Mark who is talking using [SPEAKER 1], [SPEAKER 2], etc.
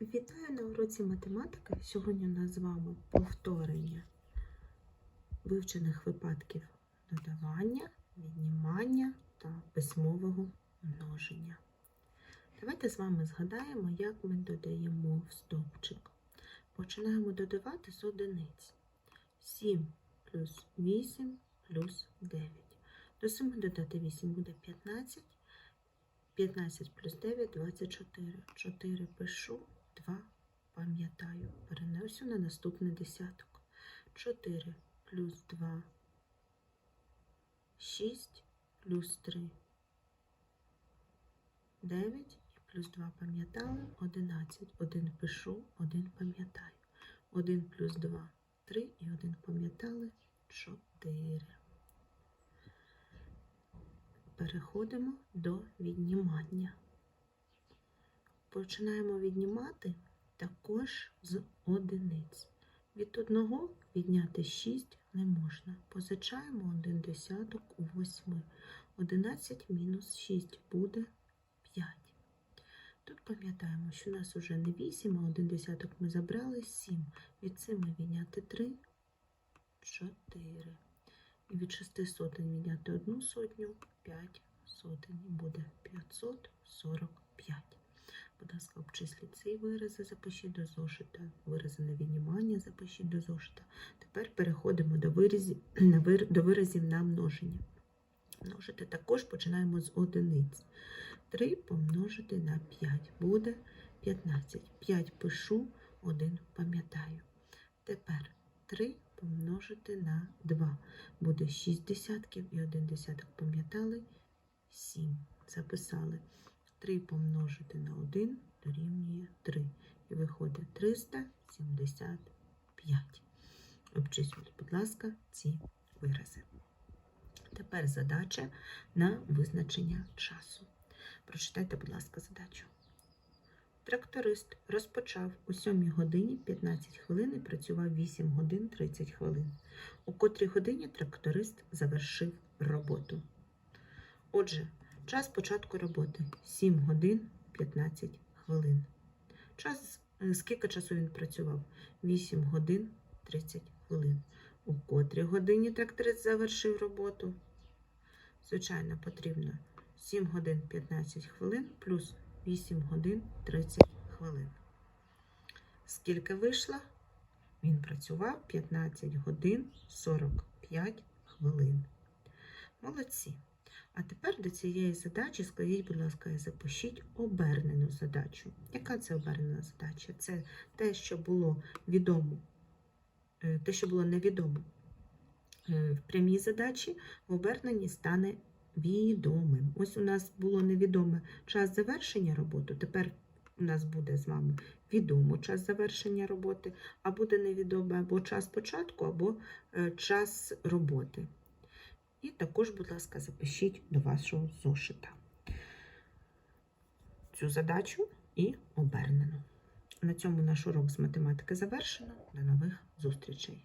[SPEAKER 1] Вітаю на уроці математики. Сьогодні у нас з вами повторення вивчених випадків додавання, віднімання та письмового множення. Давайте з вами згадаємо, як ми додаємо в стовпчик. Починаємо додавати з одиниць. 7 плюс 8 плюс 9. До 7 додати 8 буде 15. 15 плюс 9 24. 4 пишу, 2 пам'ятаю. Перенесу на наступний десяток. 4 плюс 2 6 плюс 3 9 і плюс 2 пам'ятали 11. 1 пишу, 1 пам'ятаю. 1 плюс 2 3 і 1 пам'ятали 4. Переходимо до віднімання. Починаємо віднімати також з одиниць. Від одного відняти 6 не можна. Позичаємо один десяток у восьми. 11 мінус 6 буде 5. Тут пам'ятаємо, що у нас вже не 8, а один десяток ми забрали 7. Від 7 відняти 3 4. І від 6 сотень відняти одну сотню 5 сотень. Буде 545. Будь ласка, обчисліть ці вирази, запишіть до зошита. Вирази на віднімання запишіть до зошита. Тепер переходимо до виразів, до виразів на множення. Множити також починаємо з одиниць. 3 помножити на 5 буде 15. 5 пишу, 1 пам'ятаю. Тепер 3 помножити на 2 буде 6 десятків і 1 десяток пам'ятали 7. Записали. 3 помножити на 1 дорівнює 3. І виходить 375. Обчислюйте, будь ласка, ці вирази. Тепер задача на визначення часу. Прочитайте, будь ласка, задачу. Тракторист розпочав у 7 годині 15 хвилин і працював 8 годин 30 хвилин. У котрій годині тракторист завершив роботу. Отже, час початку роботи 7 годин 15 хвилин. Час, е, скільки часу він працював? 8 годин 30 хвилин. У котрій годині тракторист завершив роботу? Звичайно, потрібно 7 годин 15 хвилин плюс 8 годин 30 хвилин. Скільки вийшло? Він працював 15 годин 45 хвилин. Молодці. А тепер до цієї задачі складіть, будь ласка, запишіть обернену задачу. Яка це обернена задача? Це те, що було відомо, е, те, що було невідомо е, в прямій задачі, в оберненні стане відомим. Ось у нас було невідоме час завершення роботи. Тепер у нас буде з вами відомо час завершення роботи, а буде невідоме або час початку, або е, час роботи. І також, будь ласка, запишіть до вашого зошита цю задачу і обернену. На цьому наш урок з математики завершено. До нових зустрічей!